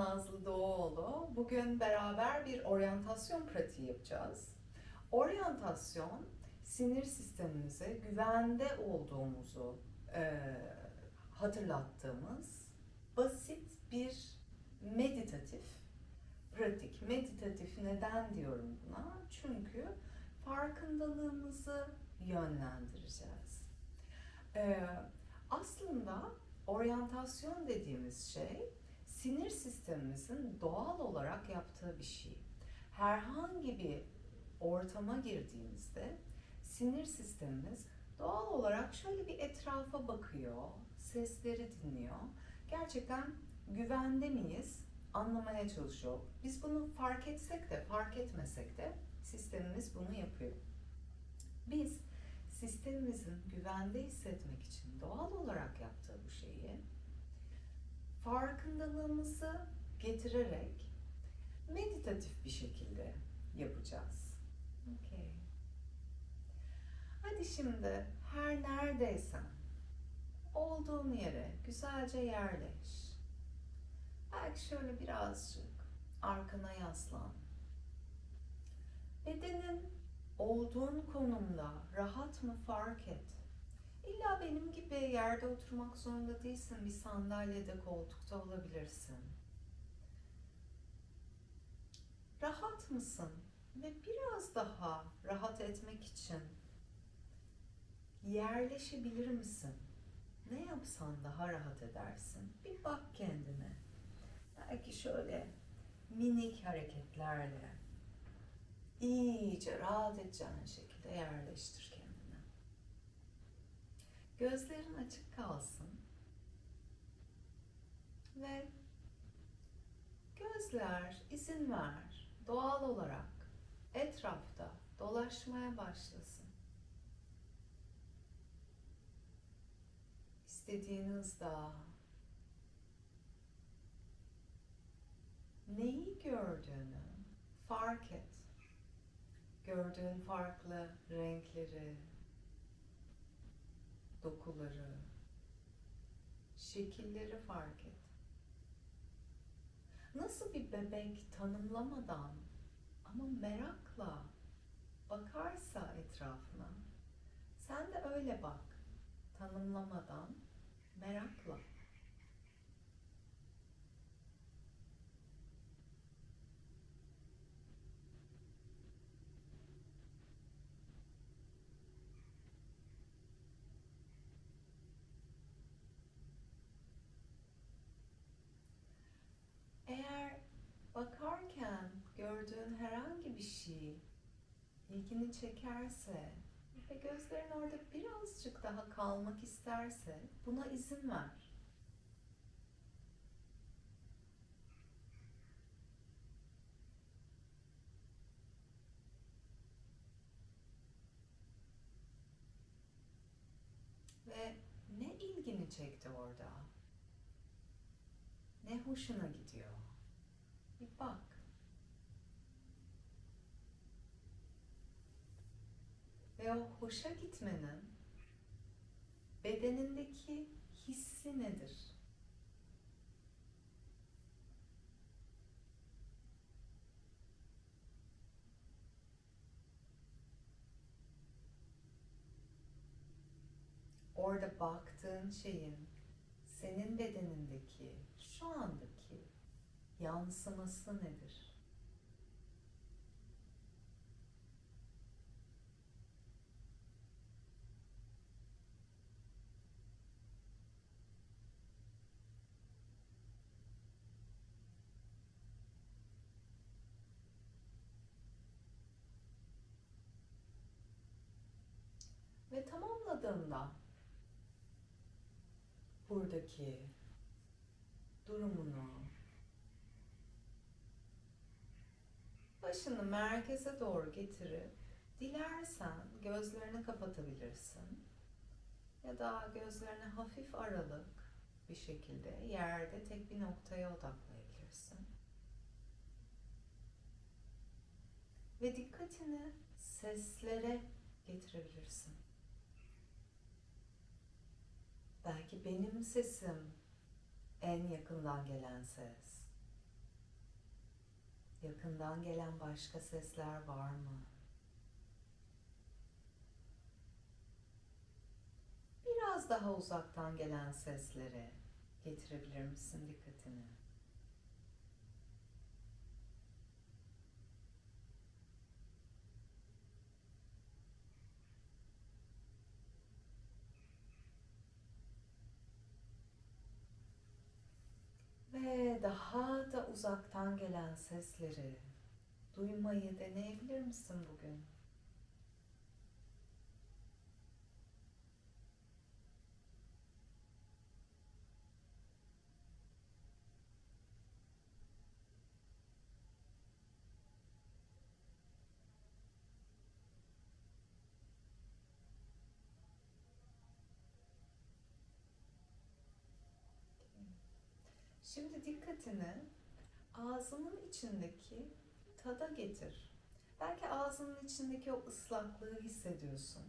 Nazlı Doğuoğlu. Bugün beraber bir oryantasyon pratiği yapacağız. Oryantasyon, sinir sistemimize güvende olduğumuzu e, hatırlattığımız basit bir meditatif pratik. Meditatif neden diyorum buna? Çünkü farkındalığımızı yönlendireceğiz. E, aslında oryantasyon dediğimiz şey sinir sistemimizin doğal olarak yaptığı bir şey. Herhangi bir ortama girdiğimizde sinir sistemimiz doğal olarak şöyle bir etrafa bakıyor, sesleri dinliyor. Gerçekten güvende miyiz anlamaya çalışıyor. Biz bunu fark etsek de fark etmesek de sistemimiz bunu yapıyor. Biz sistemimizin güvende hissetmek için doğal olarak yaptığı bu şeyi farkındalığımızı getirerek meditatif bir şekilde yapacağız. Okay. Hadi şimdi her neredeysen olduğun yere güzelce yerleş. Belki şöyle birazcık arkana yaslan. Bedenin olduğun konumda rahat mı fark et. İlla benim gibi yerde oturmak zorunda değilsin. Bir sandalyede, koltukta olabilirsin. Rahat mısın? Ve biraz daha rahat etmek için yerleşebilir misin? Ne yapsan daha rahat edersin? Bir bak kendine. Belki şöyle minik hareketlerle iyice rahat edeceğin şekilde yerleştir. Gözlerin açık kalsın. Ve gözler izin ver doğal olarak etrafta dolaşmaya başlasın. İstediğin hızda neyi gördüğünü fark et. Gördüğün farklı renkleri, dokuları, şekilleri fark et. Nasıl bir bebek tanımlamadan ama merakla bakarsa etrafına, sen de öyle bak. Tanımlamadan, merakla. Eğer bakarken gördüğün herhangi bir şey ilgini çekerse ve gözlerin orada birazcık daha kalmak isterse buna izin ver. Ve ne ilgini çekti orada? Ne hoşuna gidiyor? Bir bak. Ve o hoşa gitmenin bedenindeki hissi nedir? Orada baktığın şeyin senin bedenindeki şu andaki yansıması nedir? Ve tamamladığında buradaki durumunu başını merkeze doğru getirip dilersen gözlerini kapatabilirsin ya da gözlerini hafif aralık bir şekilde yerde tek bir noktaya odaklayabilirsin. Ve dikkatini seslere getirebilirsin. Belki benim sesim en yakından gelen ses. Yakından gelen başka sesler var mı? Biraz daha uzaktan gelen sesleri getirebilir misin dikkatini? Ve daha da uzaktan gelen sesleri duymayı deneyebilir misin bugün? Şimdi dikkatini ağzının içindeki tada getir. Belki ağzının içindeki o ıslaklığı hissediyorsun.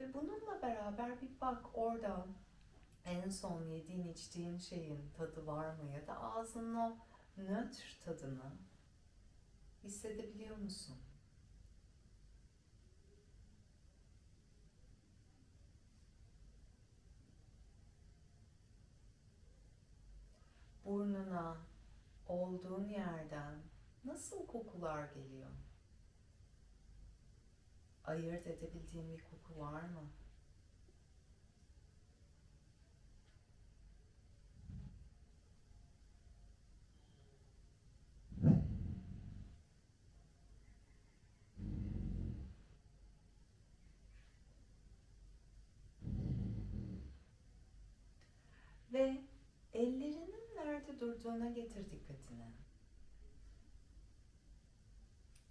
Ve bununla beraber bir bak orada en son yediğin içtiğin şeyin tadı var mı ya da ağzının o nötr tadını hissedebiliyor musun? Burnuna, olduğun yerden nasıl kokular geliyor? Ayırt edebildiğin bir koku var mı? Ve ellerinin nerede durduğuna getir dikkatini.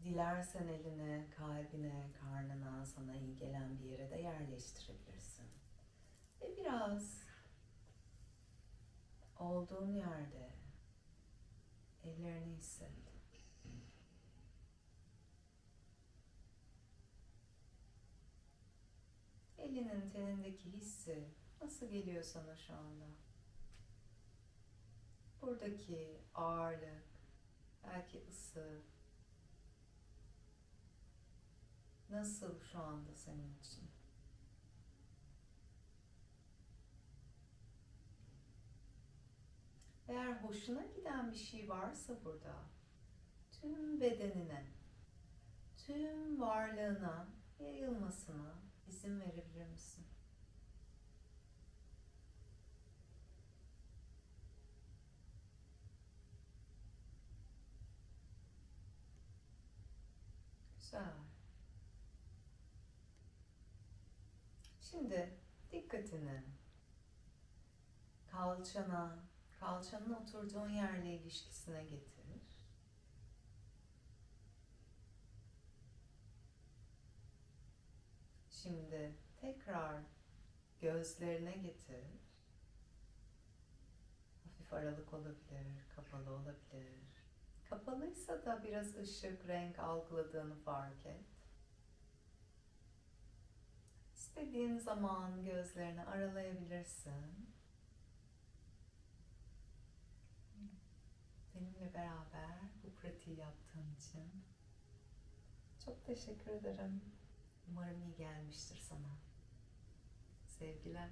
Dilersen elini kalbine, karnına, sana iyi gelen bir yere de yerleştirebilirsin. Ve biraz olduğun yerde ellerini hisset. Elinin tenindeki hissi nasıl geliyor sana şu anda? Buradaki ağırlık, belki ısı nasıl şu anda senin için? Eğer hoşuna giden bir şey varsa burada, tüm bedenine, tüm varlığına yayılmasına izin verebilir misin? Güzel. Şimdi dikkatini kalçana, kalçanın oturduğun yerle ilişkisine getir. Şimdi tekrar gözlerine getir. Hafif aralık olabilir, kapalı olabilir. Kapalıysa da biraz ışık, renk algıladığını fark et. İstediğin zaman gözlerini aralayabilirsin. Benimle beraber bu pratiği yaptığın için çok teşekkür ederim. Umarım iyi gelmiştir sana. Sevgiler.